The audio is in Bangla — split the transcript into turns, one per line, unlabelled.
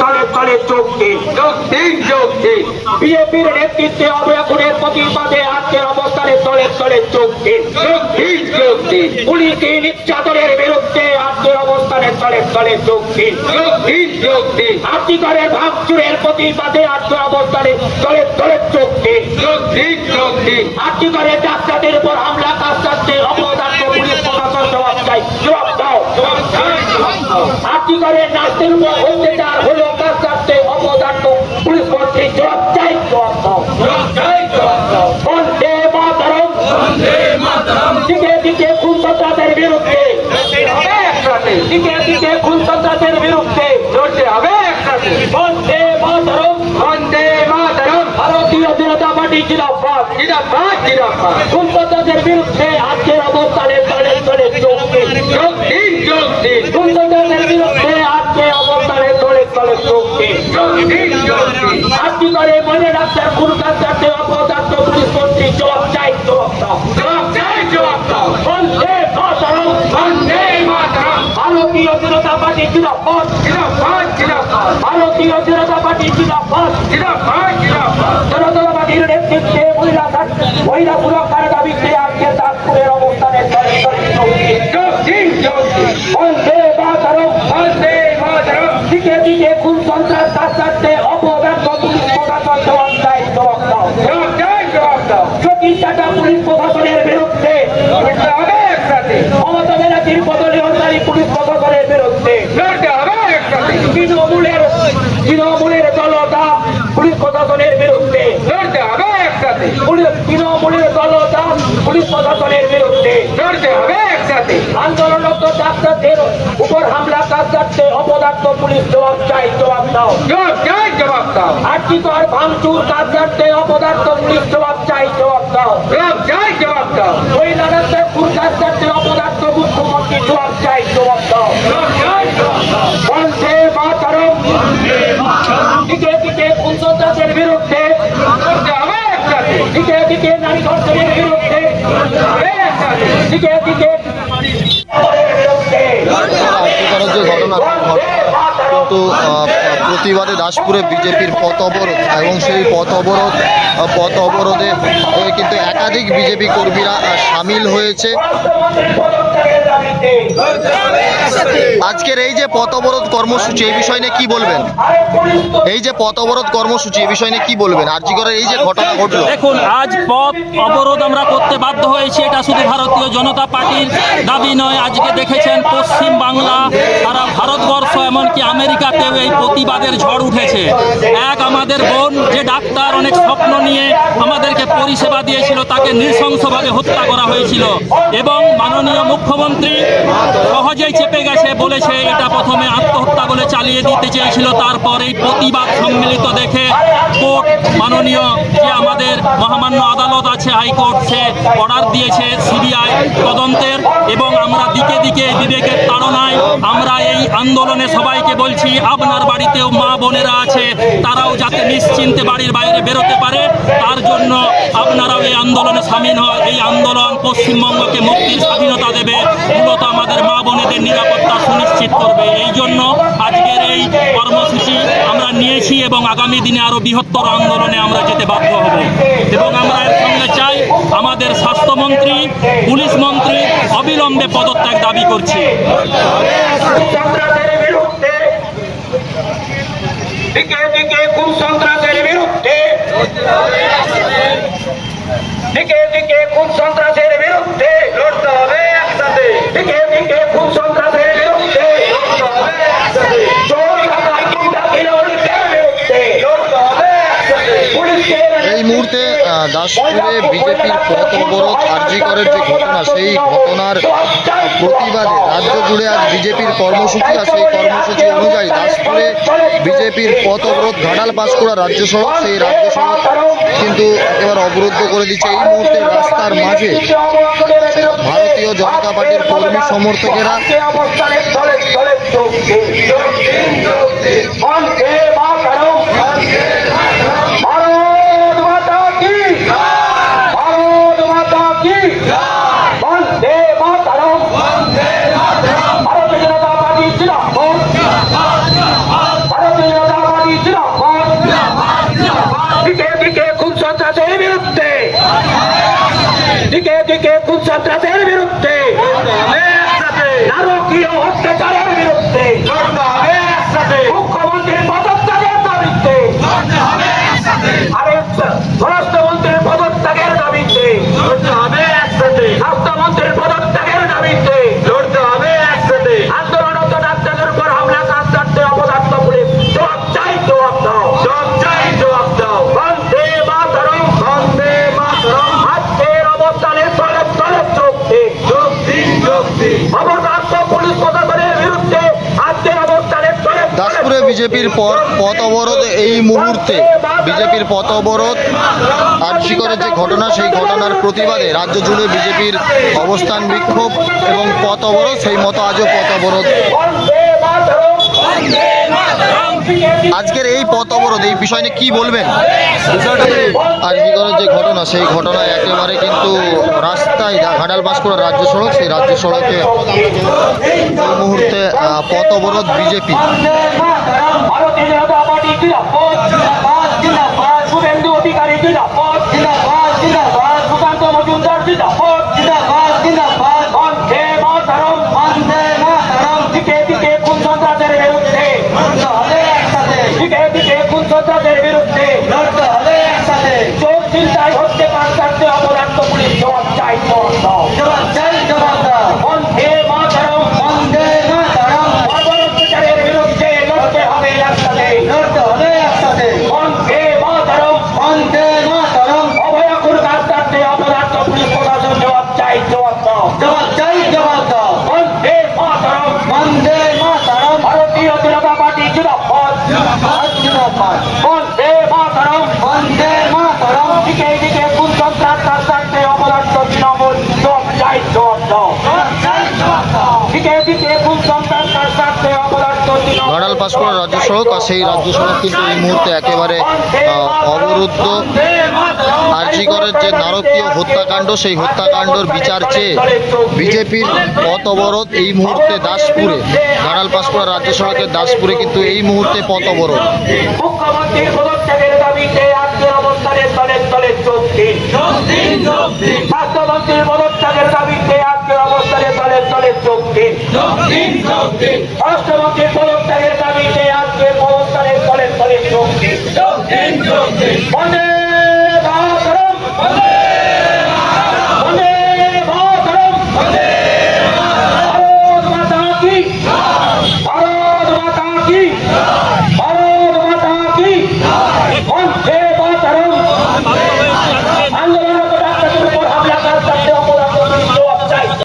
তলে তলে চোখে
যুক্তি যুক্তি
বিএপির নেতৃত্বে অবয়াগুনের প্রতিবাদে আজকের অবস্থানে তলে তলে চোখে
যুক্তি যুক্তি
পুলিশি নির্যাতনের বিরুদ্ধে আজকের অবস্থানে তলে তলে চোখে
যুক্তি যুক্তি
আর্থিকরের ভাঙচুরের প্রতিবাদে আজকের অবস্থানে তলে তলে চোখে
যুক্তি যুক্তি
আর্থিকরের ডাক্তারদের উপর হামলা কাজ চাচ্ছে অপদার্থ পুলিশ প্রশাসন জবাব চাই। জবাব দাও আর্থিকরের নাস্তির উপর অত্যাচার হলো চাচ্ছে অপদার্থ। পুলিশ মন্ত্রী জবাব চাই। জবাব দাও। বন্দে মাতরম। দিকে দিকে খুন সন্ত্রাসের বিরুদ্ধে
একসাথে
দিকে দিকে খুন সন্ত্রাসের বিরুদ্ধে।
লড়তে হবে একসাথে
বন্দে মাতরম।
বন্দে মাতরম।
ভারতীয় জনতা পার্টি
জিরাবাদ জিরাবাদ
খুন সন্ত্রাসের বিরুদ্ধে আজকের ডাক্তার খুন অপদার্থ পুলিশ মন্ত্রী জবাব চাই জবাব দাও।
জবাব চাই জবাব দাও।
বন্দে মাতরম
বন্দে মাতরম।
ভারতীয় জনতা পার্টি জিন্দাবাদ
জিরাবাদ জিরাবাদ
ভারতীয় জনতা পার্টি জিন্দাবাদ
জিরাবাদ জিরাবাদ
জনতা পার্টির নেতৃত্বে মহিলা মহিলা সুরক্ষার দাবিতে আজকে তাজপুরের অবস্থানে তলে তলে চোখে
যুক্তি যুক্তি
বন্দে মাতরম।
বন্দে মাতরম।
দিকে দিকে খুন সন্ত্রাস কাজটাতে অপদার্থ পুলিশ প্রশাসন জবাব চাই জবাব দাও
জবাব চাই জবাব দাও
সতীশ টাটা পুলিশ প্রশাসনের বিরুদ্ধে
লড়তে হবে একসাথে
মমতা ব্যানার্জির বদলিয়নকারী পুলিশ প্রশাসনের বিরুদ্ধে
লড়তে হবে একসাথে
তৃণমূলের তৃণমূলের দলতা পুলিশ প্রশাসনের বিরুদ্ধে
লড়তে হবে একসাথে।
পুলিশ তৃণমূলের পুলিশ প্রশাসনের বিরুদ্ধে
লড়তে হবে একসাথে।
আন্দোলনরত ডাক্তারদের উপর হামলা কাজ যাচ্ছে অপদার্থ পুলিশ জবাব চাই জবাব দাও।
জবাব চাই জবাব দাও।
আর্থিকর ভাঙচুর কাজ যাচ্ছে অপদার্থ পুলিশ জবাব চাই জবাব দাও।
জবাব চাই জবাব দাও।
ডাক্তার খুন কাজ যাচ্ছে অপদার্থ মুখ্যমন্ত্রী জবাব চাই জবাব
কিন্তু প্রতিবাদে দাসপুরে বিজেপির পথ অবরোধ এবং সেই পথ অবরোধ পথ অবরোধে কিন্তু একাধিক বিজেপি কর্মীরা সামিল হয়েছে। আজকের এই যে পথ অবরোধ কর্মসূচি এই বিষয় নিয়ে কি বলবেন? এই যে পথ অবরোধ কর্মসূচি এই বিষয় নিয়ে কি বলবেন? আর্যিকরের এই যে ঘটনা ঘটলো।
দেখুন আজ পথ অবরোধ আমরা করতে বাধ্য হয়েছি এটা শুধু ভারতীয় জনতা পার্টির দাবি নয় আজকে দেখেছেন পশ্চিম বাংলা সারা ভারতবর্ষ এমনকি আমেরিকাতেও এই প্রতিবাদের ঝড় উঠেছে। এক আমাদের বোন যে ডাক্তার অনেক স্বপ্ন নিয়ে আমাদেরকে পরিষেবা দিয়েছিল, তাকে নৃশংসভাবে হত্যা করা হয়েছিল। এবং মাননীয় মুখ্যমন্ত্রী সহজেই চেপে গেছে, বলেছে এটা প্রথমে আত্মহত্যা বলে চালিয়ে দিতে চেয়েছিল, তারপর এই প্রতিবাদ সম্মিলিত দেখে কোর্ট মাননীয় যে আমাদের মহামান্য আদালত আছে, হাইকোর্ট, সে অর্ডার দিয়েছে সিবিআই তদন্তের এবং আমরা দিকে দিকে বিবেকের তাড়নায় আমরা এই আন্দোলনে সবাইকে বলছি, আপনার বাড়িতেও মা বোনেরা আছে, তারাও যাতে নিশ্চিন্তে বাড়ির বাইরে বেরোতে পারে, তার জন্য আপনারাও এই আন্দোলনে সামিল হয় এই আন্দোলন পশ্চিমবঙ্গকে মুক্তির স্বাধীনতা দেবে, মূলত আমাদের মা বোনেদের নিরাপত্তা সুনিশ্চিত করবে। এই জন্য আজকের এই কর্মসূচি নিয়েছি এবং আগামী দিনে আরও বৃহত্তর আন্দোলনে আমরা যেতে বাধ্য হব। এবং আমরা এর সঙ্গে চাই আমাদের স্বাস্থ্যমন্ত্রী, পুলিশ মন্ত্রী অবিলম্বে পদত্যাগ দাবি করছি।
দিকে দিকে খুন সন্ত্রাসের বিরুদ্ধে, দিকে দিকে খুন সন্ত্রাসের বিরুদ্ধে
লড়তে হবে একসাথে
দিকে দিকে খুন সন্ত্রাসের বিরুদ্ধে
লড়তে হবে একসাথে
চোর ডাকাত গুন্ডাগিরির বিরুদ্ধে
লড়তে হবে একসাথে
পুলিশের
এই মুহূর্তে দাসপুরে বিজেপির পথ অবরোধ আর্যিকরের যে ঘটনা সেই ঘটনার প্রতিবাদে রাজ্য জুড়ে আজ বিজেপির কর্মসূচি আর সেই কর্মসূচি অনুযায়ী দাসপুরে বিজেপির পথ অবরোধ ঘাটাল পাঁশকুড়া রাজ্য সড়ক সেই রাজ্য সড়ক কিন্তু একেবারে অবরুদ্ধ করে দিচ্ছে এই মুহূর্তে রাস্তার মাঝে ভারতীয় জনতা পার্টির কর্মী সমর্থকেরা atrás বিজেপির পর- পথ অবরোধ এই মুহূর্তে। বিজেপির পথ অবরোধ আর করের যে ঘটনা, সেই ঘটনার প্রতিবাদে রাজ্য জুড়ে বিজেপির অবস্থান বিক্ষোভ এবং পথ অবরোধ, সেই মতো আজও পথ অবরোধ। আজকের এই পথ অবরোধ এই বিষয় নিয়ে কি বলবেন? আজকের যে ঘটনা সেই ঘটনায় একেবারে কিন্তু রাস্তায় ঘাটাল বাঁশকুড়া রাজ্য সড়ক সেই রাজ্য সড়কে এই মুহূর্তে পথ অবরোধ বিজেপি।
অধিকারী জিন্দাবাদ জিন্দাবাদ জিন্দাবাদ সুকান্ত মজুমদার জিন্দাবাদ জিন্দাবাদ জিন্দাবাদ বন্দে মাতরম বন্দে মাতরম দিকে দিকে খুন সন্ত্রাসের বিরুদ্ধে লড়তে হবে একসাথে দিকে দিকে খুন সন্ত্রাসের বিরুদ্ধে লড়তে হবে একসাথে চোখ চিন্তায় হচ্ছে পাঁচটাতে অপরাধ পুলিশ জবাব চাই জবাব দাও জবাব চাই জবাব দাও বন্দে মাতরম বন্দে মাতরম অপরাধের বিরুদ্ধে লড়তে হবে একসাথে লড়তে হবে একসাথে বন্দে মাতরম বন্দে মাতরম অভয়াকুর রাস্তাতে অপরাধ পুলিশ প্রশাসন জবাব চাই জবাব দাও জবাব চাই জবাব দাও বন্দে মাতরম বন্দে মাতরম ভারতীয় জনতা পার্টি জিন্দাবাদ জিন্দাবাদ জিন্দাবাদ বন্দে মাতরম বন্দে মাতরম দিকে দিকে কোন সন্ত্রাস রাস্তাতে অপরাধ তৃণমূল জবাব চাই জবাব দাও জবাব চাই জবাব দাও দিকে দিকে কোন সন্ত্রাস রাস্তাতে অপরাধ তৃণমূল
ঘাটাল পাঁশকুড়া রাজ্য সড়ক আর সেই রাজ্য সড়ক কিন্তু এই মুহূর্তে একেবারে অবরুদ্ধ। আরজি যে নারকীয় হত্যাকাণ্ড সেই হত্যাকাণ্ডর বিচার চেয়ে বিজেপির পথ অবরোধ এই মুহূর্তে দাসপুরে ঘাটাল পাঁশকুড়া রাজ্য সড়কের দাসপুরে কিন্তু এই মুহূর্তে পথ অবরোধ।
মুখ্যমন্ত্রীর পদত্যাগের দাবিতে আজকের অবস্থানে স্থলে স্থলে যোগ দিন। স্বাস্থ্যমন্ত্রীর পদত্যাগের দাবিতে আজকের অবস্থানে স্থলে স্থলে যোগ দিন। বন্দে